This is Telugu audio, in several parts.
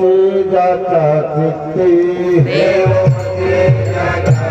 देवकी जाता कृति देवकी जाता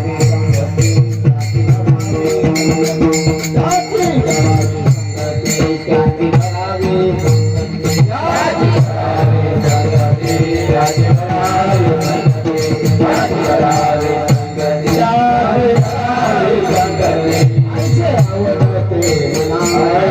மனாரே